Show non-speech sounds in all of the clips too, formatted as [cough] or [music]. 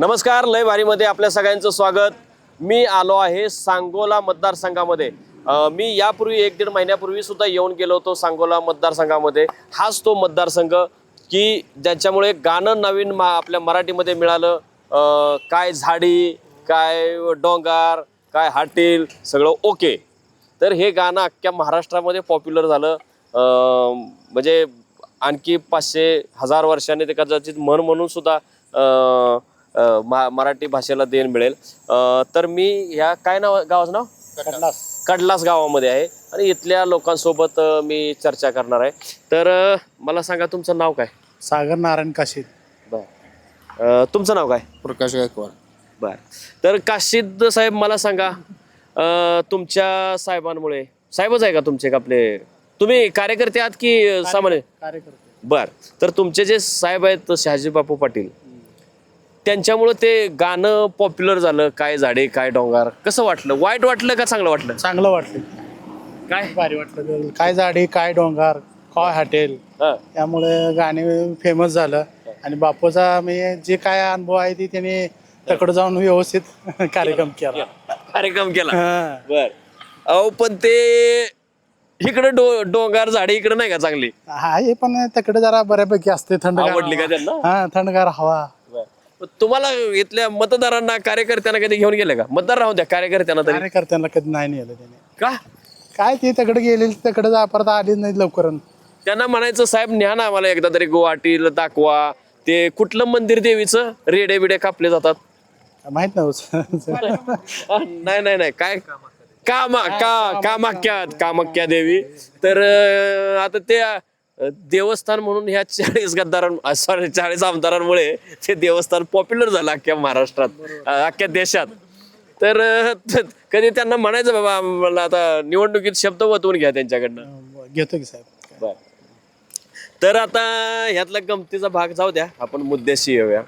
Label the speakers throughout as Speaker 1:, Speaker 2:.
Speaker 1: नमस्कार लय भारीमध्ये आपल्या सगळ्यांचं स्वागत. मी आलो आहे सांगोला मतदारसंघामध्ये. मी यापूर्वी एक दीड महिन्यापूर्वी सुद्धा येऊन गेलो होतो सांगोला मतदारसंघामध्ये. हाच तो मतदारसंघ की ज्याच्यामुळे गाणं नवीन मा आपल्या मराठीमध्ये मिळालं. काय झाडी काय डोंगार काय हाटील सगळं ओके. तर हे गाणं अख्ख्या महाराष्ट्रामध्ये पॉप्युलर झालं. म्हणजे आणखी पाचशे हजार वर्षांनी ते कदाचित म्हण म्हणून सुद्धा मा- मराठी भाषेला देण मिळेल. अं, तर मी ह्या काय नाव गावाचं नाव? कडलास गावामध्ये आहे. आणि इथल्या लोकांसोबत मी चर्चा करणार आहे. तर मला सांगा तुमचं नाव काय?
Speaker 2: सागर नारायण काशीद.
Speaker 1: बर. तुमचं नाव काय?
Speaker 3: प्रकाश गायकवाड.
Speaker 1: बर. तर काशीद साहेब मला सांगा अं, तुमच्या साहेबांमुळे साहेबच आहे का तुमचे का आपले? तुम्ही कार्यकर्ते आहात की सामान्य?
Speaker 2: कार्यकर्ते.
Speaker 1: बर. तर तुमचे जे साहेब आहेत शहाजी बापू पाटील त्यांच्यामुळं ते गाणं पॉप्युलर झालं काय झाडे काय डोंगर. कसं वाटलं? वाईट वाटलं का चांगलं वाटलं?
Speaker 2: चांगलं वाटलं.
Speaker 1: काय?
Speaker 2: भारी वाटलं. काय झाडी काय डोंगर काय हॉटेल.
Speaker 1: हा.
Speaker 2: त्यामुळे गाणे फेमस झालं. आणि बापूचा म्हणजे जे काय अनुभव आहे ते त्याने तकडे जाऊन व्यवस्थित [laughs] कार्यक्रम केला.
Speaker 1: कार्यक्रम केला.
Speaker 2: हा.
Speaker 1: बर. अहो पण ते इकडे डो डोंगर झाडे इकडे नाही का चांगली?
Speaker 2: आहे पण तकडे जरा बऱ्यापैकी असते. थंड
Speaker 1: आवडली का त्यांना?
Speaker 2: हा थंडगार हवा.
Speaker 1: तुम्हाला इथल्या मतदारांना कार्यकर्त्यांना कधी घेऊन गेले का? मतदार राहून द्या कार्यकर्त्यांना तरी.
Speaker 2: कार्यकर्त्यांना कधी नाही नेलं त्याने.
Speaker 1: का?
Speaker 2: काय ते तकडे गेले तकडे जा परत आलीच नाही लवकर
Speaker 1: त्यांना म्हणायचं साहेब न्या ना आम्हाला एकदा तरी गुवाहाटीला दाखवा. ते कुठलं मंदिर देवीचं? रेडे बिडे कापले जातात.
Speaker 2: माहीत नव्हतं
Speaker 1: नाही नाही नाही. काय? कामा का कामाख्या कामाख्या देवी. तर अं, आता ते देवस्थान म्हणून ह्या चाळीस गद्दारां सॉरी चाळीस आमदारांमुळे ते देवस्थान पॉप्युलर झालं अख्ख्या महाराष्ट्रात अख्ख्या देशात. तर कधी त्यांना म्हणायचं बाबा आम्हाला आता निवडणुकीत शब्द वतवून घ्या त्यांच्याकडनं.
Speaker 2: घेतो की साहेब.
Speaker 1: तर आता ह्यातला गमतीचा भाग जाऊ द्या आपण मुद्द्याशी येऊया.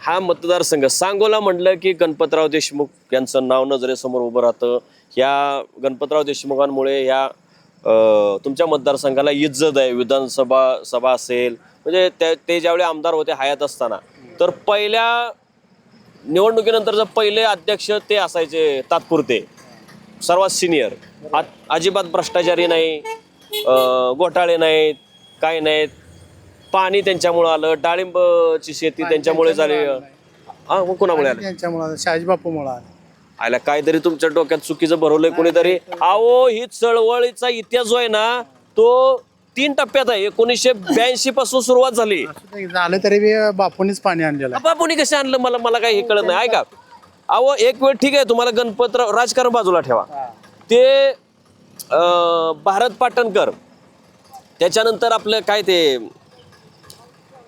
Speaker 1: हा मतदारसंघ सांगोला म्हटलं की गणपतराव देशमुख यांचं नाव नजरेसमोर उभं राहतं. या गणपतराव देशमुखांमुळे या तुमच्या मतदारसंघाला इज्जत आहे विधानसभा सभा असेल म्हणजे त्या ते ज्यावेळी आमदार होते हयात असताना. तर पहिल्या निवडणुकीनंतरचं पहिले अध्यक्ष ते असायचे तात्पुरते सर्वात सिनियर. अजिबात भ्रष्टाचारी नाही घोटाळे नाहीत काय नाहीत. पाणी त्यांच्यामुळं आलं डाळिंबची शेती त्यांच्यामुळे झाली. हा मग कोणामुळे आलं?
Speaker 2: त्यांच्यामुळे शहाजी बापू मुळे
Speaker 1: आयला काहीतरी तुमच्या डोक्यात चुकीचं भरवलंय कोणीतरी. अहो ही चळवळीचा इतिहास जो आहे ना तो तीन टप्प्यात आहे. एकोणीसशे ब्याऐंशी पासून सुरुवात झाली.
Speaker 2: झालं तरी बी बापूनीच पाणी आणलेलं.
Speaker 1: बापुनी कसे आणलं? मला मला काही हे कळत नाही. ऐका. अहो एक वेळ ठीक आहे तुम्हाला गणपतराव राजकारण बाजूला ठेवा. ते अं, भारत पाटणकर त्याच्यानंतर आपलं काय ते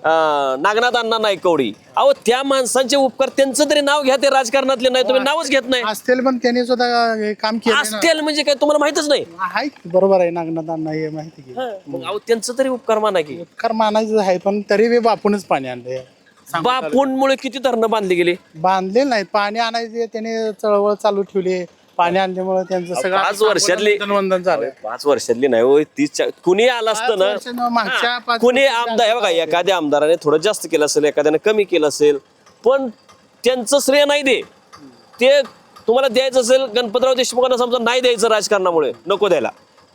Speaker 1: अं, नागनाथ अण्णा नायकवडी अहो त्या माणसांचे उपकार त्यांचं तरी नाव घ्या ते राजकारणातले नाही तुम्ही नावच घेत नाही.
Speaker 2: असतील पण त्यांनी सुद्धा हे काम केलं.
Speaker 1: असतील म्हणजे काय तुम्हाला माहितच नाही.
Speaker 2: आहे की, बरोबर आहे नागनाथांना हे माहिती की
Speaker 1: मग अहो त्यांचं तरी उपकार माना की.
Speaker 2: उपकार मानायचं आहे पण तरी बी बापूनच पाणी आणले
Speaker 1: बापूंमुळे किती धरणं बांधली गेली?
Speaker 2: बांधले नाहीत पाणी आणायचे त्याने चळवळ चालू ठेवली. पाणी आणल्यामुळे त्यांचं सगळं
Speaker 1: पाच वर्षातली
Speaker 2: वंदन झालं
Speaker 1: पाच वर्षातली नाही हो तीस कुणी आलं असतं ना
Speaker 2: मागच्या पाच
Speaker 1: कुणी आमदार हे बघा एखाद्या आमदाराने थोडं जास्त केलं असेल एखाद्याने कमी केलं असेल पण त्यांचं श्रेय नाही दे. ते तुम्हाला द्यायचं असेल गणपतराव देशमुखांना समजा नाही द्यायचं राजकारणामुळे नको द्यायला.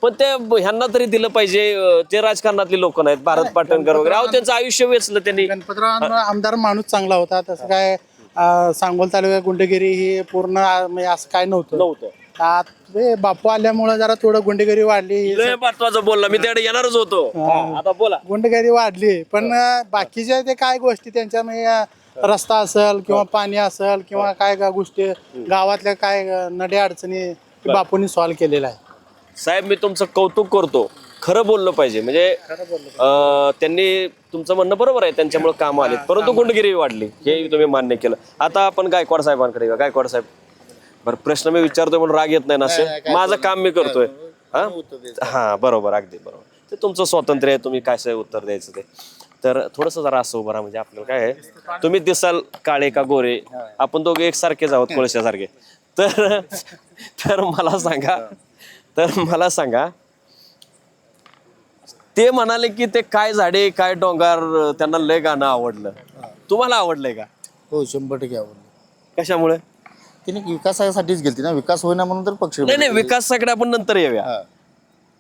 Speaker 1: पण ते ह्यांना तरी दिलं पाहिजे अं, ते राजकारणातले लोक नाहीत भारत पाटणकर वगैरे. अहो त्यांचं आयुष्य वेचलं त्यांनी.
Speaker 2: गणपतराव आमदार माणूस चांगला होता तसं काय अं, सांगोल तालुक्यात गुंडगिरी ही पूर्ण अं, म्हणजे असं काय नव्हतं.
Speaker 1: नव्हतं.
Speaker 2: आत ते बापू आल्यामुळे जरा थोडं गुंडगिरी वाढली.
Speaker 1: लय महत्वाचं बोलला मी त्याकडे येणारच होतो. हा, आता बोला.
Speaker 2: गुंडगिरी वाढली पण अं, बाकीच्या ते काय गोष्टी त्यांच्या म्हणजे, अं, रस्ता असेल किंवा पाणी असेल किंवा काय का गोष्टी गावातल्या काय अं, नड्या अडचणी बापूंनी सॉल्व्ह केलेला आहे
Speaker 1: साहेब मी तुमचं कौतुक करतो. खरं बोललं पाहिजे. म्हणजे अं, त्यांनी तुमचं म्हणणं बरोबर आहे त्यांच्यामुळे काम आले परंतु गुंडगिरी वाढली. हे तुम्ही मान्य केलं. आता आपण गायकवाड साहेबांकडे येऊया. गायकवाड साहेब बरं प्रश्न मी विचारतोय म्हणून राग येत नाही ना असे? माझं काम मी करतोय. हा? हा बरोबर अगदी बरोबर. ते तुमचं स्वातंत्र्य आहे तुम्ही काय साहेब उत्तर द्यायचं ते? तर थोडस जरा असं उभं राहा म्हणजे आपल्याला काय आहे? तुम्ही दिसाल काळे का गोरे? आपण दोघे एकसारखेच आहोत कोळशासारखे. तर तर मला सांगा तर मला सांगा ते म्हणाले की ते काय झाडे काय डोंगर त्यांना लय गाणं आवडलं. तुम्हाला आवडलंय का?
Speaker 3: हो शंभर टक्के आवडली.
Speaker 1: कशामुळे?
Speaker 3: तिने विकासासाठीच गेलती ना. विकास होईना म्हणून तर पक्ष
Speaker 1: नाही नाही विकासाकडे आपण नंतर येऊया.
Speaker 3: हा,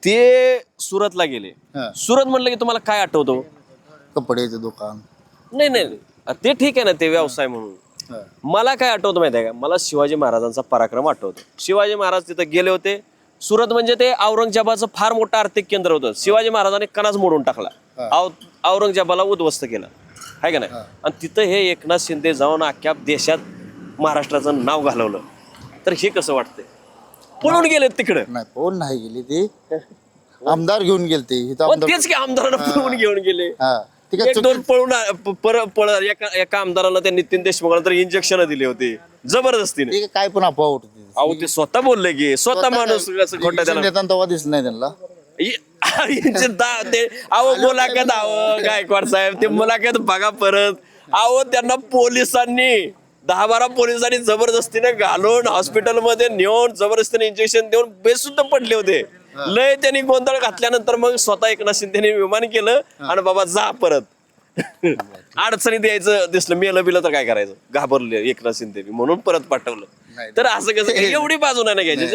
Speaker 1: ते सुरतला गेले.
Speaker 3: हा.
Speaker 1: सुरत म्हणलं की तुम्हाला काय आठवतो?
Speaker 3: कपड्याचं दुकान.
Speaker 1: नाही नाही ते ठीक आहे ना ते व्यवसाय म्हणून.
Speaker 3: हा.
Speaker 1: मला काय आठवतं माहिती आहे का? मला शिवाजी महाराजांचा पराक्रम आठवतो. शिवाजी महाराज तिथं गेले होते. सुरत म्हणजे ते औरंगजेबाचं फार मोठं आर्थिक केंद्र होतं. शिवाजी महाराजांनी कणाच मोडून टाकला. औ- औरंगजेबाला उद्ध्वस्त केलं. आहे का नाही? आणि तिथं हे एकनाथ शिंदे जाऊन अख्ख्या देशात महाराष्ट्राचं नाव घालवलं. तर हे कसं वाटतंय? पळून गेलेत तिकडे.
Speaker 3: नाही कोण नाही गेली ती. आमदार घेऊन गेलते. इथं
Speaker 1: मग
Speaker 3: आमदार
Speaker 1: तेच की आमदारांना पळून घेऊन गेले.
Speaker 3: हा.
Speaker 1: एक दोन पळून पर पळ एका एका आमदाराला त्या नितीन देशमुखाला तर इंजेक्शन दिली होती. जबरदस्तीने.
Speaker 3: काय पण अफवा
Speaker 1: अहो ते स्वतः बोलले की स्वतः माणूस खोटं त्याला
Speaker 3: दिसलं नाही त्यांना.
Speaker 1: ते अहो मुलाखत अहो गायकवाड साहेब ते मुलाखत बघा परत. अहो त्यांना पोलिसांनी दहा बारा पोलिसांनी जबरदस्तीने घालून हॉस्पिटलमध्ये नेऊन जबरदस्तीने इंजेक्शन देऊन बेसुद्ध पडले होते. लय त्यांनी गोंधळ घातल्यानंतर मग स्वतः एकनाथ शिंदेने विमान केलं आणि बाबा जा परत. [laughs] अडचणीत यायचं दिसलं मेलं बिलं तर काय करायचं? घाबरले एकनाथ शिंदे म्हणून परत पाठवलं. तर असं कसं एवढी बाजू नाही ना घ्यायची.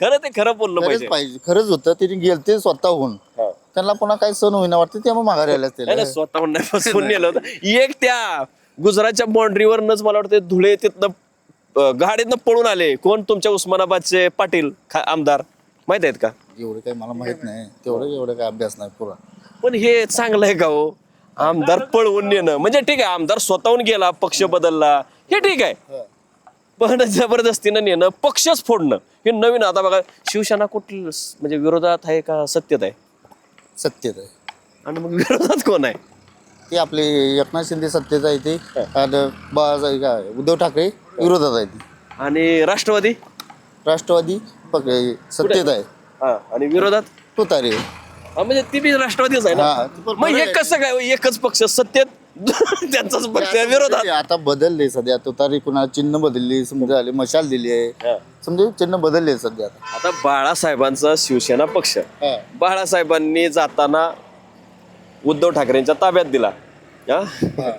Speaker 1: खरं ते खरं बोललं पाहिजे.
Speaker 3: खरंच होतं. तिने गेलते स्वतःहून.
Speaker 1: हा.
Speaker 3: त्यांना पुन्हा काही सण होईना वाटते त्यामुळे माघारी आले
Speaker 1: स्वतःहून नाही फसवून नेलं होतं. एक त्या गुजरातच्या बाउंड्रीवरनच मला वाटतं धुळे तिथनं गाडीतनं पळून आले. कोण? तुमच्या उस्मानाबादचे पाटील आमदार. माहीत आहेत का?
Speaker 3: एवढं काही मला माहीत नाही. तेवढं एवढं काय अभ्यास नाही पुरा.
Speaker 1: पण हे चांगलं आहे का हो? आमदार पळवून नेणं. म्हणजे ठीक आहे आमदार स्वतःहून गेला पक्ष बदलला. हे ठीक आहे. पण जबरदस्तीनं नेणं पक्षच फोडणं. हे नवीन आता बघा शिवसेना कुठली म्हणजे विरोधात आहे का सत्यत आहे?
Speaker 3: सत्यत आहे.
Speaker 1: आणि मग विरोधात कोण आहे?
Speaker 3: ते आपले एकनाथ शिंदे सत्तेत आहे ते. आणि बाळासाहेब काय उद्धव ठाकरे विरोधात आहे ते.
Speaker 1: आणि राष्ट्रवादी?
Speaker 3: राष्ट्रवादी पक- सत्तेत आहे.
Speaker 1: हा आणि विरोधात?
Speaker 3: तुतारे
Speaker 1: हा, म्हणजे ती बी राष्ट्रवादीच आहे
Speaker 3: हा,
Speaker 1: ना
Speaker 3: पण
Speaker 1: मग हे कसं काय एकच पक्ष सत्तेत? [laughs] त्यांचाच पक्ष आहे विरोधात.
Speaker 3: ते आता बदलले सध्या. तुतारी कुणा चिन्ह बदलली समजा आले मशाल दिली आहे.
Speaker 1: हा.
Speaker 3: समजा चिन्ह बदलले सध्या आता.
Speaker 1: आता बाळासाहेबांचा शिवसेना पक्ष. बाळासाहेबांनी जाताना उद्धव ठाकरेंच्या ताब्यात दिला. हा?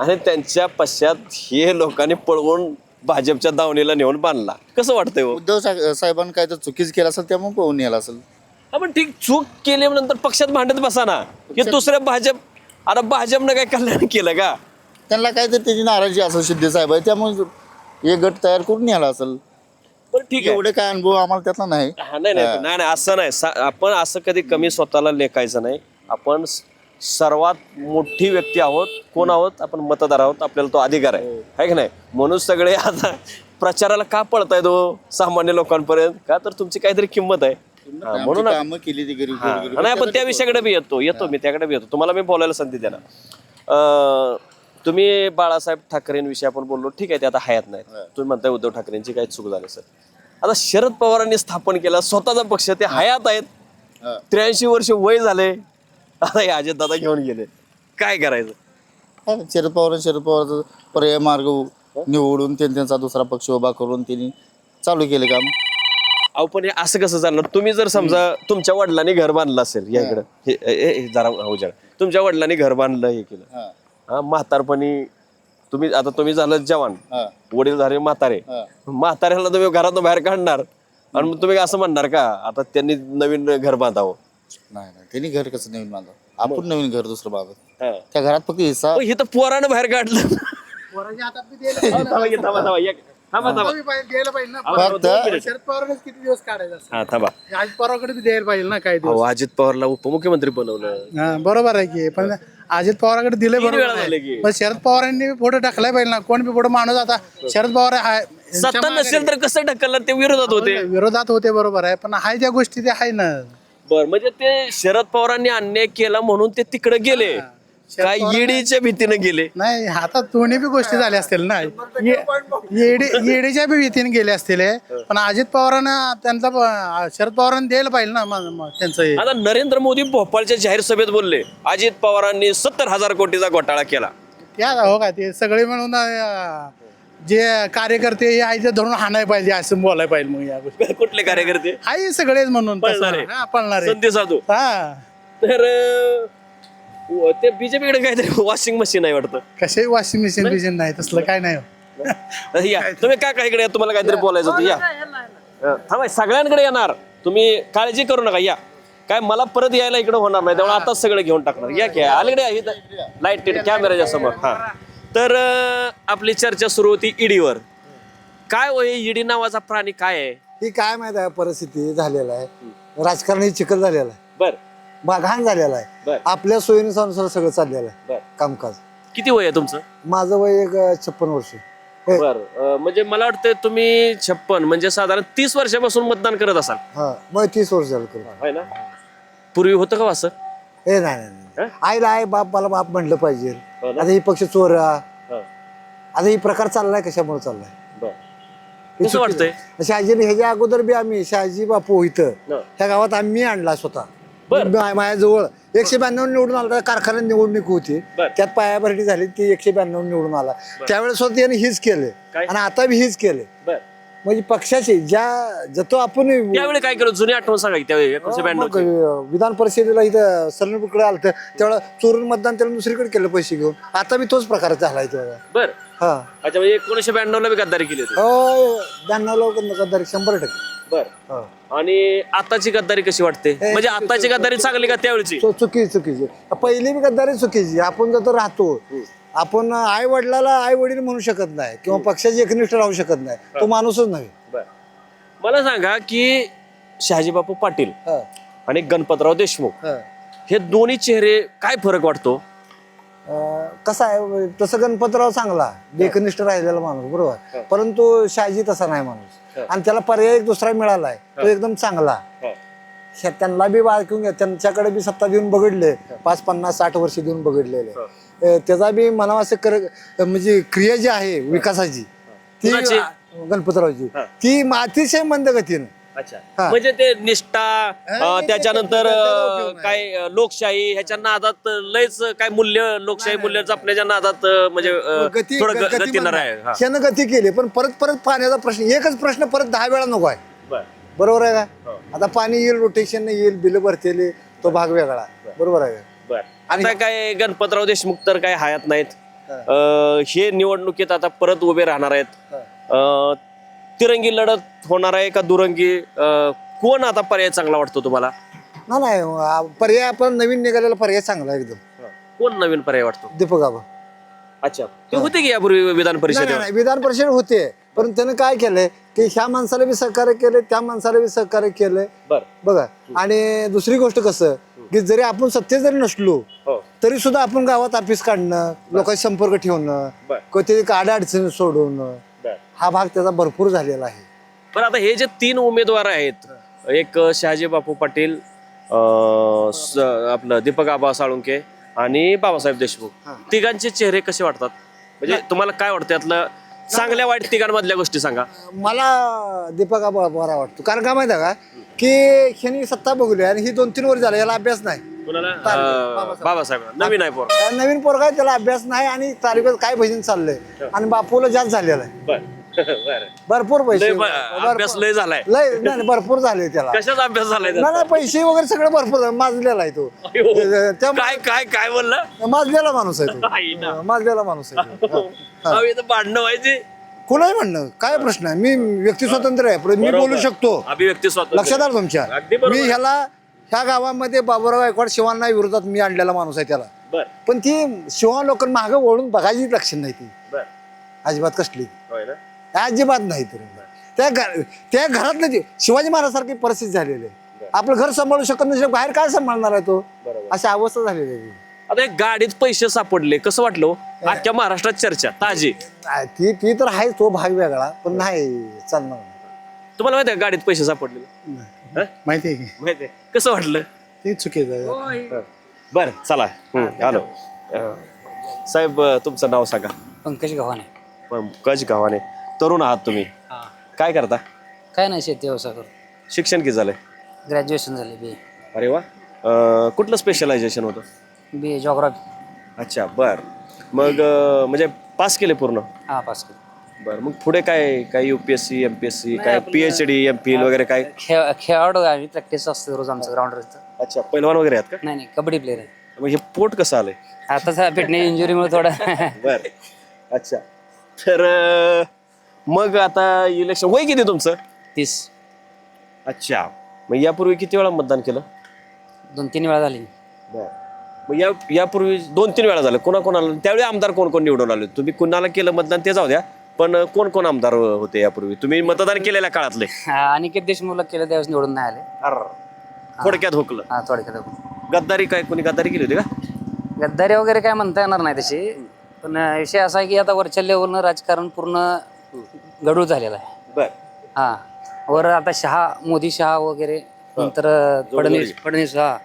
Speaker 1: आणि त्यांच्या पश्चात हे लोकांनी पळवून भाजपच्या दावणीला नेऊन बांधला. कसं वाटतंय हो?
Speaker 3: उद्धव सा- साहेबांनी काय तर चुकीच केलं असेल त्यामुळे पळून यायला असेल.
Speaker 1: आपण ठीक चूक केली नंतर पक्षात भांडत बसा ना हे दुसऱ्या भाजप आता भाजपनं काय कल्याण केलं का?
Speaker 3: त्यांना काय तर त्याची नाराजी असेल शिंदे साहेब आहे त्यामुळे एक गट तयार करून यायला असेल.
Speaker 1: पण ठीक आहे.
Speaker 3: एवढे काय अनुभव आम्हाला त्यातला नाही.
Speaker 1: हा, नाही नाही नाही नाही, असं नाही. सा- आपण असं कधी कमी स्वतःला लेखायचं नाही. आपण स- सर्वात मोठी व्यक्ती आहोत कोण आहोत? आपण मतदार आहोत आपल्याला तो अधिकार आहे. आहे की नाही? म्हणून सगळे आता प्रचाराला का पळताय तो सामान्य लोकांपर्यंत? का तर तुमची काहीतरी किंमत आहे. हा, म्हणून
Speaker 3: कामं केली ती गरीब
Speaker 1: हा. नाही आपण त्या विषयाकडे बी येतो येतो मी त्याकडे बी येतो. तुम्हाला मी बोलायला संधी ना अं, तुम्ही बाळासाहेब ठाकरेंविषयी आपण बोललो ठीक आहे ते आता हयात नाहीत. तुम्ही म्हणताय उद्धव ठाकरेंची काही चूक झाली सर. आता शरद पवारांनी स्थापन केला स्वतःचा पक्ष ते हयात आहेत.
Speaker 3: हा.
Speaker 1: त्र्याऐंशी वर्ष वय झाले आता हे अजित दादा घेऊन गेले. काय करायचं?
Speaker 3: हा, शरद पवार शरद पवारचा पर्याय मार्ग निवडून त्यांनी त्यांचा दुसरा पक्ष उभा करून त्यांनी चालू केले काम.
Speaker 1: अहो पण हे असं कसं चालणार तुम्ही जर समजा तुमच्या वडिलांनी घर बांधलं असेल या इकडं. हे. हे- हे जरा उजाड तुमच्या वडिलांनी घर बांधलं हे केलं.
Speaker 3: हा,
Speaker 1: हा म्हातारपणी तुम्ही आता तुम्ही झालं जवान.
Speaker 3: हा,
Speaker 1: वडील झाले म्हातारे.
Speaker 3: हा.
Speaker 1: म्हाताऱ्याला तुम्ही घरातून बाहेर काढणार. आणि मग तुम्ही असं म्हणणार का आता त्यांनी नवीन घर बांधावं.
Speaker 3: नाही नाही. त्यांनी घर कसं नवीन बांधलं? आपण नवीन घर दुसरं बांधत.
Speaker 1: हा.
Speaker 3: त्या घरात फक्त हिस्सा
Speaker 1: अहो, हे तर पोरानं बाहेर काढलं.
Speaker 2: पोरांच्या हातात बी द्यायला पाहिजे ना.
Speaker 1: थांबा की, थांबा, थांबा. एक- थांबा, थांबा.
Speaker 2: बी पाहिजे- द्यायला पाहिजे ना.
Speaker 1: अहो, थांबा, दोन मिनिट.
Speaker 2: शरद पवारनेच किती दिवस काढायचं असं?
Speaker 1: हा थांबा.
Speaker 2: आज पवाराकडे बी द्यायला पाहिजे ना काही दिवस.
Speaker 1: अहो अजित पवारला उपमुख्यमंत्री बनवलं.
Speaker 2: हा, बरोबर आहे की. पण अजित पवाराकडे दिले
Speaker 1: वेळा
Speaker 2: बरोबर
Speaker 1: झाले की.
Speaker 2: आहे. पण शरद पवारांनी फोटो टाकलाय पाहिजे ना. कोण बी फोटो माणूस आता शरद पवार यांच्या
Speaker 1: सत्ता
Speaker 2: मागे-
Speaker 1: नसेल तर कसं ढकललं? ते विरोधात होते.
Speaker 2: विरोधात होते बरोबर आहे. पण हाय त्या गोष्टी ते आहे ना.
Speaker 1: बर म्हणजे ते शरद पवारांनी अन्याय केला म्हणून ते तिकडे गेले. काय ईडीच्या भीतीने गेले?
Speaker 2: नाही आता दोन्ही बी गोष्टी झाल्या असतील ना. येडी येडीच्या बी भीतीने गेले असतील हे. पण अजित पवारांना त्यांचा प- शरद पवारांनी द्यायला पाहिजे ना म- म- त्यांचं हे.
Speaker 1: आता नरेंद्र मोदी भोपाळच्या जाहीर सभेत बोलले अजित पवारांनी सत्तर हजार कोटीचा घोटाळा केला.
Speaker 2: त्या हो का ते सगळे म्हणून अं, जे कार्यकर्ते हे आहे ते धरून हाणाय पाहिजे असं बोलायला पाहिजे मग या गोष्टी.
Speaker 1: कुठले कार्यकर्ते?
Speaker 2: आहे सगळेच म्हणून तसं.
Speaker 1: पळणारे.
Speaker 2: हा, पळणारे.
Speaker 1: संधी साधू.
Speaker 2: हा.
Speaker 1: तर अं, व- ते बीजेपीकडे काहीतरी वॉशिंग मशीन आहे वाटतं.
Speaker 2: कसे वॉशिंग मशीन बिशीन नाही तसलं काय नाही हो.
Speaker 1: या तुम्ही काय काय इकडे या? तुम्हाला काहीतरी बोलायचं होतं. या. अं, थांबा सगळ्यांकडे येणार. तुम्ही काळजी करू नका या. काय मला परत यायला इकडे होणार नाही त्यामुळे आताच सगळं घेऊन टाकणार. या की अलीकडे या, इथं. लाइट कॅमेराच्या समोर. हा. तर आपली चर्चा सुरू होती ईडीवर. काय हो ईडी नावाचा प्राणी काय आहे?
Speaker 4: ही काय माहीत आहे परिस्थिती झालेला आहे. राजकारण ही चिखल झालेलं आहे.
Speaker 1: बर.
Speaker 4: बा- घाण झालेला
Speaker 1: बर.
Speaker 4: आहे आपल्या सोयीनुसार सगळं चाललेलं आहे.
Speaker 1: बर.
Speaker 4: कामकाज.
Speaker 1: किती वय आहे तुमचं?
Speaker 4: माझं वय एक छप्पन वर्ष. हे,
Speaker 1: बर. अं, म्हणजे मला वाटतं तुम्ही छप्पन म्हणजे साधारण तीस वर्षापासून मतदान करत असाल.
Speaker 4: हा मग तीस वर्ष झालं करून
Speaker 1: ना? पूर्वी होतं का असं?
Speaker 4: हे नाही नाही, नाही. आईला आई बाप मला बाप म्हणलं पाहिजे.
Speaker 1: हो ना?
Speaker 4: आता ही पक्ष चोरा.
Speaker 1: हा,
Speaker 4: आता ही प्रकार चाललाय कशामुळे चाललाय?
Speaker 1: बर.
Speaker 4: हे
Speaker 1: कसं
Speaker 4: चुकीचं
Speaker 1: वाटतंय?
Speaker 4: आहे. शहाजीने ह्याच्या अगोदर बी आम्ही शहाजी बापू इथं
Speaker 1: हा.
Speaker 4: ह्या गावात आम्ही आणला स्वतः.
Speaker 1: बर.
Speaker 4: मा- माझ्याजवळ एकशे ब्याण्णव निवडून आला कारखान्यात निवडणूक होती.
Speaker 1: बर.
Speaker 4: त्यात पायाभरणी झाली ती एकशे ब्याण्णव निवडून आला. त्यावेळेस स्वतः हीच केले.
Speaker 1: काय?
Speaker 4: आणि आता बी हीच केले.
Speaker 1: बर.
Speaker 4: म्हणजे पक्षाचे ज्या जतो आपण
Speaker 1: त्यावेळी काय केलं? जुनी आठवण सांगा की त्यावेळी एकोणीशे
Speaker 4: मग,
Speaker 1: ब्याण्णव
Speaker 4: अं, विधान परिषदेला इथं सरणपूरकडे आलं होतं त्यावेळेला चोरून मतदान त्याला दुसरीकडे केलं पैसे घेऊन. आता बी तोच प्रकार झालाय तो
Speaker 1: बर.
Speaker 4: हा.
Speaker 1: अच्छा म्हणजे एकोणीशे ब्याण्णव ला बी गद्दारी केली होती.
Speaker 4: हो ब्याण्णव लोक गद्दारी शंभर टक्के.
Speaker 1: बर.
Speaker 4: हा.
Speaker 1: आणि आताची गद्दारी कशी वाटते? म्हणजे आताची गद्दारी चांगली का त्यावेळीची?
Speaker 4: चु- चुकी चुकीची. पहिली बी गद्दारी चुकीची. आपण जर राहतो आपण आई वडिलाला आई वडील म्हणू शकत नाही किंवा पक्षाची एकनिष्ठ राहू शकत नाही. तो माणूसच नाही
Speaker 1: बर. मला सांगा की शहाजी बापू पाटील
Speaker 4: हा,
Speaker 1: आणि गणपतराव देशमुख
Speaker 4: हा.
Speaker 1: हे दोन्ही चेहरे काय फरक वाटतो?
Speaker 4: अं, कसं आहे? तसं गणपतराव चांगला एकनिष्ठ राहिलेला माणूस बरोबर? परंतु शहाजी तसा नाही माणूस. आणि त्याला पर्याय एक दुसरा मिळाला आहे. तो एकदम चांगला त्यांना बी बाळकून घ्या त्यांच्याकडे बी सत्ता देऊन बघडले पाच पन्नास साठ वर्ष देऊन बघडलेले अं, त्याचा बी मनावा असं कर म्हणजे क्रिया जी आहे विकासाची ती? गणपतरावची ती अतिशय मंद गतीनं
Speaker 1: अच्छा
Speaker 4: हा.
Speaker 1: म्हणजे ते निष्ठा त्याच्यानंतर. काय लोकशाही ह्याच्या नादात लयच काय मूल्य लोकशाही मूल्य जपण्याच्या नादात म्हणजे
Speaker 4: गती गती.
Speaker 1: हा.
Speaker 4: केली पण परत परत पाण्याचा प्रश्न एकच प्रश्न परत दहा वेळा नको आहे बरोबर आहे
Speaker 1: हो.
Speaker 4: का आता पाणी येईल रोटेशन येईल बिल भरतेले तो भाग वेगळा. बरोबर आहे का?
Speaker 1: बर.
Speaker 4: आणि-
Speaker 1: आता काय गणपतराव देशमुख तर काय हयात नाहीत. अं, हे निवडणुकीत आता परत उभे राहणार आहेत. अं, तिरंगी लढत होणार आहे का दुरंगी? अं, कोण आता पर्याय चांगला वाटतो तुम्हाला?
Speaker 4: नाही नाही आ, पर्याय आपण नवीन निघालेला पर्याय चांगला आहे एकदम.
Speaker 1: कोण नवीन पर्याय वाटतो?
Speaker 4: दीपक आबा
Speaker 1: अच्छा. ते होते की यापूर्वी विधान
Speaker 4: नाही, नाही,
Speaker 1: परिषदेवर?
Speaker 4: नाही, विधान परिषद होते. पण त्यानं काय केलंय की ह्या माणसाला बी सहकार्य केले त्या माणसाला बी सहकार्य केलंय.
Speaker 1: बर.
Speaker 4: बघा आणि दुसरी गोष्ट कसं की जरी आपण सत्य जरी नसलो
Speaker 1: हो.
Speaker 4: तरी सुद्धा आपण गावात ऑफिस काढणं लोकांशी संपर्क ठेवणं
Speaker 1: बर.
Speaker 4: कोणते आड्या अडचणी सोडवणं
Speaker 1: बर.
Speaker 4: हा भाग त्याचा भरपूर झालेला आहे.
Speaker 1: पण आता हे जे तीन उमेदवार आहेत एक शहाजी बापू पाटील अं, स- आपलं दीपक आबा साळुंके आणि बाबासाहेब देशमुख तिघांचे चेहरे कसे वाटतात? म्हणजे तुम्हाला काय वाटतं यातलं चांगल्या वाईट तिघांमधल्या गोष्टी सांगा.
Speaker 4: मला दीपक आबा बरा वाटतो. कारण काय माहिती आहे का? की ह्यांनी सत्ता बघली आणि ही दोन तीन वर्ष झालं याला अभ्यास नाही.
Speaker 1: कुणाला? अं, बाबासाहेब. नवीन आहे पोर.
Speaker 4: नवीन पोरगा आहे, त्याला अभ्यास नाही आणि तालुक्यात काय भजन चाललंय. आणि बापूला जास्त झालेलं आहे.
Speaker 1: बर. [laughs] बर.
Speaker 4: भरपूर पैसे.
Speaker 1: लय ब-
Speaker 4: भरपूर-
Speaker 1: अभ्यास लय झालाय.
Speaker 4: लय नाही, नाही, भरपूर झाले त्याला.
Speaker 1: कशाचा अभ्यास झालाय त्याचा?
Speaker 4: नाही पैसे वगैरे सगळं भरपूर झालं. माजलेला आहे तो.
Speaker 1: अयो.
Speaker 4: त्या
Speaker 1: काय काय काय बोललं?
Speaker 4: माजलेला माणूस आहे
Speaker 1: आई ना.
Speaker 4: तो माजलेला माणूस आहे तो. [laughs] हा.
Speaker 1: अहो, इथं भांडणं व्हायचे.
Speaker 4: कुणाही म्हणणं काय प्रश्न आहे? मी व्यक्ती स्वतंत्र आहे. पण मी बोलू
Speaker 1: बरोबर.
Speaker 4: शकतो.
Speaker 1: अभिव्यक्ती स्वातंत्र्य.
Speaker 4: लक्षात आलं तुमच्या.
Speaker 1: बरोबर.
Speaker 4: मी. ह्याला ह्या गावामध्ये बाबुराव गायकवाड शिवांना विरोधात मी आणलेला माणूस आहे त्याला.
Speaker 1: बर.
Speaker 4: पण ती शिवा लोक मागं वळून बघायची लक्षण नाही ती.
Speaker 1: बर.
Speaker 4: अजिबात कसली.
Speaker 1: होय ना?
Speaker 4: अजिबात नाही तर त्या घर त्या घरातलं जे शिवाजी महाराजसारखी परिस्थिती झालेली आहे. आपलं घर सांभाळू शकत नाही बाहेर काय सांभाळणार आहे तो. अशी अवस्था झालेली आहे.
Speaker 1: आता एक गाडीत पैसे सापडले कसं वाटलं हो? अख्ख्या महाराष्ट्रात चर्चा ताजी.
Speaker 4: ती ती तर आहे तो भाग वेगळा पण नाही चालणार.
Speaker 1: तुम्हाला माहिती आहे गाडीत पैसे सापडले?
Speaker 2: माहिती आहे की.
Speaker 1: माहिती आहे. कसं वाटलं?
Speaker 2: ते चुकीचं आहे.
Speaker 1: बर चला. हम्म, आलो. अं, साहेब अं, तुमचं नाव सांगा.
Speaker 5: पंकज गव्हाणे.
Speaker 1: पंकज गावाने तरुण आहात तुम्ही.
Speaker 5: हा.
Speaker 1: काय करता?
Speaker 5: काय नाही शेती व्यवसाय करतो.
Speaker 1: शिक्षण किती झालंय?
Speaker 5: ग्रॅज्युएशन झाले बी
Speaker 1: अरे वा. अं, कुठलं स्पेशलायझेशन होतं?
Speaker 5: बी ए जॉग्राफी
Speaker 1: अच्छा बर. मग अं, म्हणजे पास केले पूर्ण?
Speaker 5: हा पास केलं.
Speaker 1: बर मग पुढे काय काय युपीएससी एमपीएससी काय पीएचडी एम फिल वगैरे काय?
Speaker 5: खेळ खेळाडू आहे आम्ही प्रॅक्टिस असते रोज आमचं ग्राउंडवर
Speaker 1: अच्छा पैलवान वगैरे आहेत का?
Speaker 5: नाही नाही कबड्डी प्लेअर आहे.
Speaker 1: मग हे पोट कसं आलंय?
Speaker 5: आता फिटनेस इंजुरीमुळे थोडं. [laughs]
Speaker 1: बर. अच्छा. तर अं, मग आता इलेक्शन वय किती तुमचं?
Speaker 5: तीस.
Speaker 1: अच्छा. मग यापूर्वी किती वेळा मतदान केलं?
Speaker 5: दोन तीन वेळा झाली.
Speaker 1: मग या यापूर्वी दोन तीन वेळा झालं. कोणा कोणाला त्यावेळी आमदार कोण कोण निवडून आले? तुम्ही कुणाला केलं मतदान ते जाऊ द्या. पण कोण कोण आमदार होते यापूर्वी? तुम्ही मतदान केलेल्या काळातले.
Speaker 5: हा, अनिकेत देशमुखला केलं त्यावेळेस निवडून नाही आले.
Speaker 1: थोडक्यात हुकलं.
Speaker 5: हा थोडक्यात
Speaker 1: गद्दारी काय कोणी गद्दारी केली होती का?
Speaker 5: गद्दारी वगैरे काय म्हणता येणार नाही तशी. पण विषय असा आहे की आता वरच्या लेवलनं राजकारण पूर्ण गडूळ झालेलं आहे.
Speaker 1: बर.
Speaker 5: हा. वर आता शहा मोदी शहा वगैरे नंतर फडणवीस फडणवीस हा.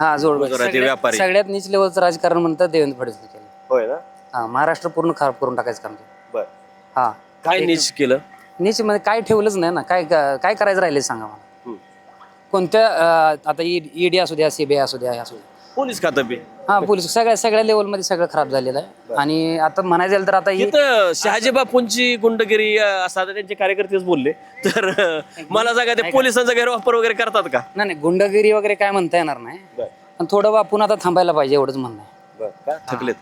Speaker 5: हा जोड
Speaker 1: गुजराती व्यापारी.
Speaker 5: सगळ्यात नीच लेवलचं राजकारण म्हणतात देवेंद्र फडणवीस केलं
Speaker 1: होय ना?
Speaker 5: हा महाराष्ट्र पूर्ण खराब करून टाकायचं काम केलं.
Speaker 1: बर.
Speaker 5: हा.
Speaker 1: काय नीच केलं?
Speaker 5: नीच मध्ये काय ठेवलंच नाही ना. काय काय करायचं राहिले सांगा मला. कोणत्या अं, आता ईडी असू द्या सीबीआय असू द्या हे असू द्या.
Speaker 1: पोलीस खातं बी.
Speaker 5: हा पोलीस. सगळ्या सगळ्या लेवलमध्ये सगळं खराब झालेलं आहे. आणि आता म्हणायचं झालं तर आता ही
Speaker 1: इथं शहाजी बापूंची गुंडगिरी अं, असं आता त्यांचे कार्यकर्तेच बोलले. तर अं, मला सांगा ते पोलिसांचा गैरवापर वगैरे करतात का?
Speaker 5: नाही नाही गुंडगिरी वगैरे काय म्हणता येणार नाही. पण थोडं बापून आता थांबायला पाहिजे एवढंच म्हणणं आहे.
Speaker 1: थकलेत.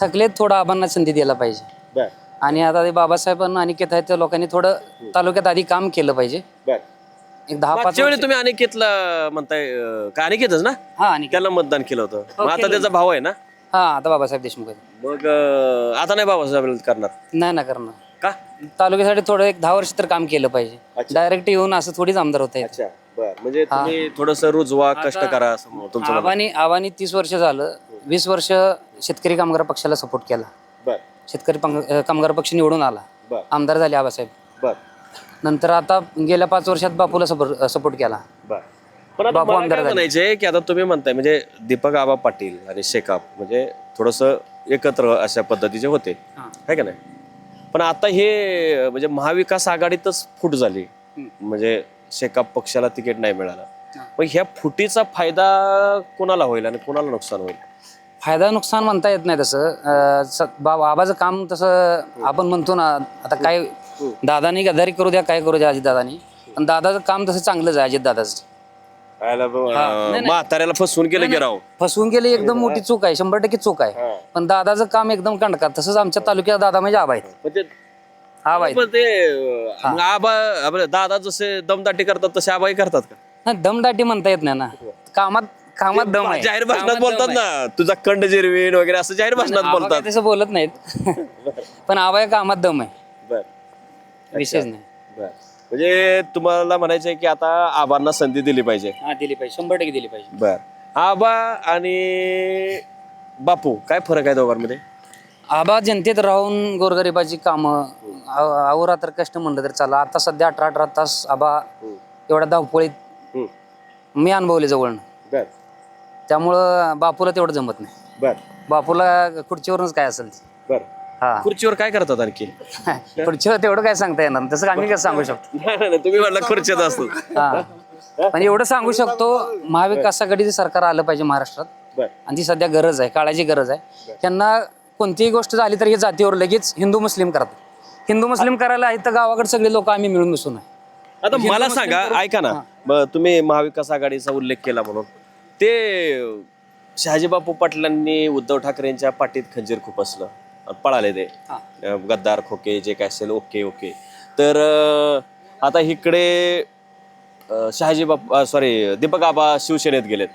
Speaker 5: थकलेत थोडं आबांना संधी द्यायला पाहिजे. आणि आता ते बाबासाहेबांना अनिकेत आहेत त्या लोकांनी थोडं तालुक्यात आधी काम केलं पाहिजे. एक दहा पाच
Speaker 1: मागच्या वेळी तुम्ही अनिकेतला म्हणताय अं, का अनिकेतच ना?
Speaker 5: हा अनिकेत.
Speaker 1: त्याला मतदान केलं होतं. मग आता त्याचा भाव आहे ना?
Speaker 5: हा आता बाबासाहेब देशमुख आहेत.
Speaker 1: मग अं, आता नाही बाबासाहेब करणार?
Speaker 5: नाही ना करणार.
Speaker 1: का?
Speaker 5: तालुक्यासाठी थोडं एक दहा वर्ष तर काम केलं पाहिजे. डायरेक्ट येऊन असं थोडीच आमदार होत आहेत
Speaker 1: अच्छा बर. म्हणजे तुम्ही थोडस रुजवा कष्ट करा असं तुमचं म्हणणं.
Speaker 5: आबानी आबानी तीस वर्ष झालं. वीस वर्ष शेतकरी कामगार पक्षाला सपोर्ट केला.
Speaker 1: बर.
Speaker 5: शेतकरी पंग- अं, कामगार पक्ष निवडून आला.
Speaker 1: बर.
Speaker 5: आमदार झाले आबासाहेब.
Speaker 1: बर.
Speaker 5: नंतर आता गेल्या पाच वर्षात बापूला सपोर्ट सपोर्ट केला.
Speaker 1: बर. पण आता
Speaker 5: बापू
Speaker 1: मला
Speaker 5: आमदार
Speaker 1: काय
Speaker 5: झाले.
Speaker 1: म्हणायचंय की आता तुम्ही म्हणताय म्हणजे दीपक आबा पाटील आणि शेकाप म्हणजे थोडस एकत्र अशा पद्धतीचे होते. है. का नाही? पण आता हे म्हणजे महाविकास आघाडीतच फूट झाली. म्हणजे शेकाप पक्षाला तिकीट नाही मिळालं. मग ह्या फुटीचा फायदा कोणाला होईल आणि कोणाला नुकसान होईल?
Speaker 5: फायदा नुकसान म्हणता येत नाही तसं. अं, स- बा- बाबाचं काम तसं आपण म्हणतो ना आता काय दादानी गद्दारी करू द्या काय करू द्या अजित दादानी. पण दादाचं काम तसं चांगलंच आहे अजित दादाचं.
Speaker 1: म्हाताऱ्याला फसवून केलं की राव
Speaker 5: फसवून गेले एकदम मोठी चूक आहे शंभर टक्के चूक आहे. पण दादाचं काम एकदम कंडका तसंच आमच्या तालुक्यात दादा म्हणजे आबा आहेत.
Speaker 1: पण ते
Speaker 5: आबा आहेत.
Speaker 1: पण ते अं, मग आबा आपले दादा जसे दमदाटी करतात तसे आबाही करतात का?
Speaker 5: नाही, दमदाटी म्हणता येत नाही ना. कामात कामात दम आहे.
Speaker 1: जाहीर भाषणात
Speaker 5: दम
Speaker 1: बोलतात
Speaker 5: आहे.
Speaker 1: ना. तुझा कंड जिरवीन वगैरे असं जाहीर भाषणात
Speaker 5: आबा
Speaker 1: बोलतात.
Speaker 5: तसं बोलत नाहीत. [laughs] पण आबा या कामात दम आहे. विशेष नाही.
Speaker 1: बर. म्हणजे तुम्हाला म्हणायचंय की आता आबांना संधी दिली पाहिजे.
Speaker 5: हा दिली पाहिजे. शंभर टक्के दिली पाहिजे.
Speaker 1: बर. आबा आणि बापू काय फरक आहे दोघांमध्ये?
Speaker 5: आबा जनतेत राहून गोरगरिबाची कामं आव- आवरा तर कष्ट म्हणलं तर चाला आता सध्या अठरा अठरा तास आबा एवढ्या धावपळीत
Speaker 1: हम्म.
Speaker 5: मी अनुभवले जवळनं.
Speaker 1: बर.
Speaker 5: त्यामुळं बापूला तेवढं जमत नाही.
Speaker 1: बर.
Speaker 5: बापूला खुर्चीवरूनच काय असेल ते.
Speaker 1: बर.
Speaker 5: हा.
Speaker 1: खुर्चीवर काय करतात आणखी? [laughs]
Speaker 5: खुर्चीवर तेवढं काय सांगता येणार नाही. तसं आम्ही कसं सांगू शकतो. [laughs]
Speaker 1: नाही, नाही, तुम्ही म्हटलं खुर्चीत असतात
Speaker 5: हा. पण एवढं सांगू शकतो महाविकास आघाडीचं सरकार आलं पाहिजे महाराष्ट्रात.
Speaker 1: बर.
Speaker 5: आणि ती सध्या गरज आहे काळाची गरज आहे. त्यांना कोणतीही गोष्ट झाली तर हे जातीवर लगेच हिंदू मुस्लिम करतात. हिंदू मुस्लिम करायला आहे तर गावाकडे सगळे लोक आम्ही मिळून मिसळून आहे.
Speaker 1: आता मला सांगा ऐका ना. ब- तुम्ही महाविकास आघाडीचा उल्लेख केला म्हणून. ते शहाजी बापू पाटलांनी उद्धव ठाकरेंच्या पाठीत खंजीर खूप असलं. पळाले ते. अं, गद्दार खोके जे काय असेल ओके ओके. तर अं, आता इकडे अं, शहाजी बापू सॉरी दीपक आबा शिवसेनेत गेलेत.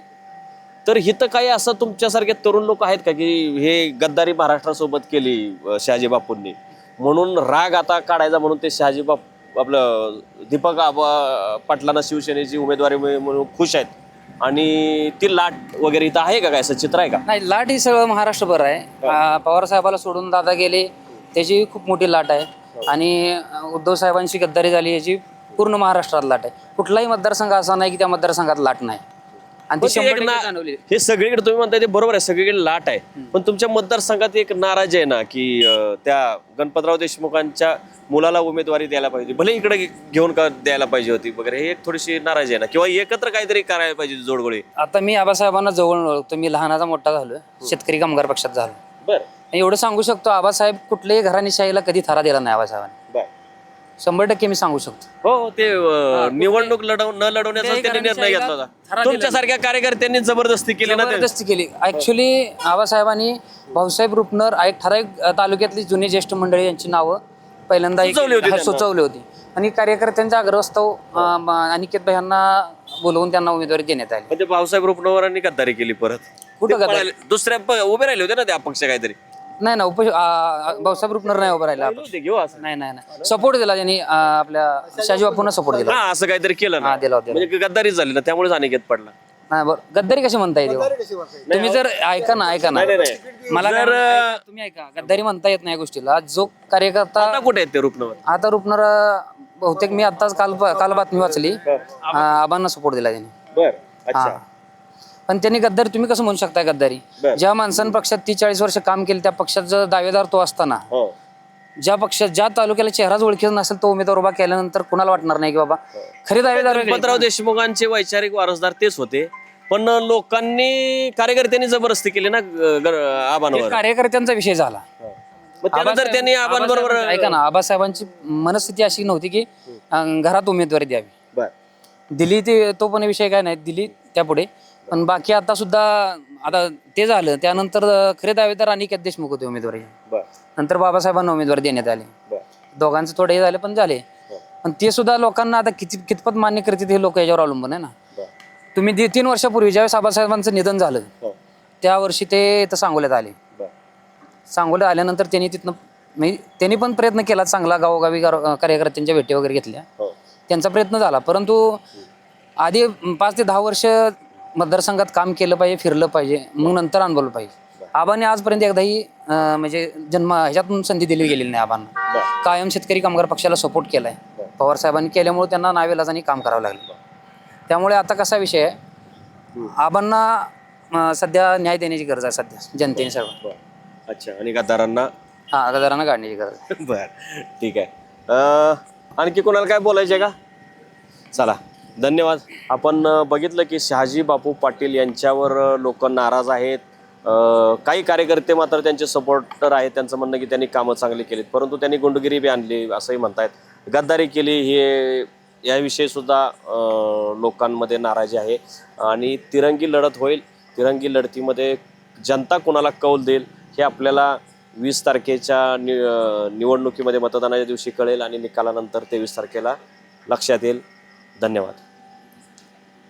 Speaker 1: तर हिथं काही असं तुमच्यासारखे तरुण लोक आहेत का की हे गद्दारी महाराष्ट्रासोबत केली अं, शहाजी बापूंनी? म्हणून राग आता काढायचा म्हणून ते शहाजी बाप आपलं दीपक आबा पाटलांना शिवसेनेची उमेदवारी मिळ- म्हणून खुश आहेत. आणि ती लाट वगैरे इथं आहे का काय? असं चित्र आहे का?
Speaker 5: नाही लाट ही सगळं महाराष्ट्रभर आहे. आ, पवार साहेबाला सोडून दादा गेले त्याची खूप मोठी लाट आहे. आणि उद्धव साहेबांची गद्दारी झाली याची पूर्ण महाराष्ट्रात लाट आहे. कुठलाही मतदारसंघ असा नाही की त्या मतदारसंघात लाट नाही. आणि ती
Speaker 1: पण ते
Speaker 5: शंभर
Speaker 1: एक
Speaker 5: टक्के
Speaker 1: ना-
Speaker 5: जाणवली.
Speaker 1: हे सगळीकडे तुम्ही म्हणताय ते बरोबर आहे सगळीकडे लाट आहे. पण तुमच्या मतदारसंघात एक नाराजी आहे ना की अं, त्या गणपतराव देशमुखांच्या मुलाला उमेदवारी द्यायला पाहिजे. भले इकडे घेऊन का द्यायला पाहिजे होती वगैरे हे एक थोडीशी नाराजी आहे ना? किंवा एकत्र काहीतरी करायला पाहिजे जोडगोळी?
Speaker 5: आता मी आबासाहेबांना जवळ ओळखतो मी लहानाचा मोठा झालो शेतकरी कामगार पक्षात झालो
Speaker 1: बर.
Speaker 5: एवढं सांगू शकतो आबासाहेब कुठल्याही घराणेशाहीला कधी थारा दिला नाही आबासाहेबांनी. शंभर टक्के मी सांगू शकतो
Speaker 1: हो ते अं, निवडणूक लढव न लढवण्याचा त्यांनी निर्णय घेतला होता तुमच्यासारख्या कार्यकर्त्यांनी जबरदस्ती केली ना ते.
Speaker 5: जबरदस्ती केली ऍक्च्युली आबासाहेबांनी भाऊसाहेब रुपनर एक ठराविक अ, तालुक्यातली जुनी ज्येष्ठ मंडळी यांची नावं पहिल्यांदा एक-
Speaker 1: सुचवली होती
Speaker 5: हा,
Speaker 1: त्यांना.
Speaker 5: सुचवली होती आणि कार्यकर्त्यांच्या आग्रहस्तव अ, म, अनिकेत भाई यांना बोलवून त्यांना उमेदवारी देण्यात आली
Speaker 1: ते भाऊसाहेब रुपनवरांनी गद्दारी केली परत
Speaker 5: कुठं
Speaker 1: ते
Speaker 5: गद्दारी?
Speaker 1: पळाले. दुसऱ्या प- उभे राहिले होते ना ते अपक्ष काहीतरी
Speaker 5: नाही ना उप भाऊसाहेब रुपनर नाही उभं राहिला
Speaker 1: ते घेऊ असं.
Speaker 5: नाही नाही नाही. सपोर्ट दिला त्यांनी अ, आपल्या शाजी बापूंना सपोर्ट दिला.
Speaker 1: हा असं काहीतरी केलं ना.
Speaker 5: हा दिला होता
Speaker 1: म्हणजे गद्दारी झाली ना त्यामुळेच अनिकेत पडला.
Speaker 5: नाही बरं. गद्दारी कशी म्हणता येते हो? तुम्ही जर ऐका ना ऐका ना.
Speaker 1: नाही, नाही.
Speaker 5: मला काय
Speaker 1: जर,
Speaker 5: तुम्ही ऐका. गद्दारी म्हणता येत नाही या गोष्टीला. जो कार्यकर्ता
Speaker 1: आता कुठे आहेत ते रुपनवर
Speaker 5: आता रुपनर बहुतेक मी आताच काल काल बातमी वाचली. अं, आबांना सपोर्ट दिला त्यांनी.
Speaker 1: बर.
Speaker 5: हा. पण त्यांनी गद्दारी तुम्ही कसं म्हणू शकता गद्दारी?
Speaker 1: बर.
Speaker 5: ज्या माणसानं पक्षात तीस चाळीस वर्ष काम केले त्या पक्षाचा दावेदार तो असताना.
Speaker 1: हो.
Speaker 5: ज्या पक्षात ज्या तालुक्याला चेहराच ओळखीचा नसेल तो उमेदवार उभा केल्यानंतर कुणाला वाटणार नाही की बाबा? खरे दावेदार वेगळे.
Speaker 1: गणपतराव देशमुखांचे वैचारिक वारसदार तेच होते. पण लोकांनी कार्यकर्त्यांनी जबरदस्ती केली ना ग- ग-
Speaker 5: हे
Speaker 1: आबांवर
Speaker 5: कार्यकर्त्यांचा विषय झाला.
Speaker 1: मग त्यानंतर त्यांनी आबांबरोबर
Speaker 5: आबासाहेबांचं- ऐका ना आबासाहेबांची मनस्थिती अशी नव्हती की अं, घरात उमेदवारी द्यावी.
Speaker 1: बर.
Speaker 5: दिली ते तो पण विषय काय नाही दिली त्यापुढे. पण बाकी आता सुद्धा आता ते झालं. त्यानंतर खरे दावेदार अनिकेत देशमुख होते उमेदवारी.
Speaker 1: बर.
Speaker 5: नंतर बाबासाहेबांना उमेदवारी देण्यात आली. दोघांचं थोडे हे झाले पण झाले. पण ते सुद्धा लोकांना आता किती कितपत मान्य करतील हे लोक याच्यावर अवलंबून आहे ना? तुम्ही दे- तीन वर्षापूर्वी ज्यावेळेस बाबासाहेबांचं निधन झालं
Speaker 1: हो.
Speaker 5: त्या वर्षी ते इथं सांगोल्यात आले.
Speaker 1: बर.
Speaker 5: सांगोला आल्यानंतर त्यांनी तिथनं म्हणजे त्यांनी पण प्रयत्न केला चांगला गावोगावी गाव- कार्यकर्त्यांच्या भेटी वगैरे घेतल्या.
Speaker 1: हो.
Speaker 5: त्यांचा प्रयत्न झाला. परंतु आधी पाच ते दहा वर्ष मतदारसंघात काम केलं पाहिजे फिरलं पाहिजे मग नंतर अनुभवलं पाहिजे. आबाने आजपर्यंत एकदाही अं, म्हणजे जन्म ह्याच्यातून संधी दिली गेलेली नाही आबांना. कायम शेतकरी कामगार पक्षाला सपोर्ट केलाय. पवार साहेबांनी केल्यामुळे त्यांना नावेलाजानी काम करावं लागलं. त्यामुळे आता कसा विषय आहे? आबांना अं, सध्या न्याय देण्याची गरज आहे सध्या जनतेने सर्व
Speaker 1: बर. अच्छा. आणि गद्दारांना?
Speaker 5: हा गदारांना काढण्याची गरज आहे. [laughs]
Speaker 1: बर. ठीक आहे. अं, आणखी कोणाला काय बोलायचे का? चला. धन्यवाद. आपण बघितलं की शहाजी बापू पाटील यांच्यावर लोक नाराज आहेत. काही कार्यकर्ते मात्र त्यांचे सपोर्टर आहेत त्यांचं म्हणणं की त्यांनी कामं चांगली केलीत. परंतु त्यांनी गुंडगिरी बी आणली असंही म्हणतायत. गद्दारी केली हे याविषयी सुद्धा लोकांमध्ये नाराजी आहे. आणि तिरंगी लढत होईल. तिरंगी लढतीमध्ये जनता कोणाला कौल देईल हे आपल्याला वीस तारखेच्या नि निवडणुकीमध्ये मतदानाच्या दिवशी कळेल आणि निकालानंतर तेवीस तारखेला लक्षात येईल. धन्यवाद.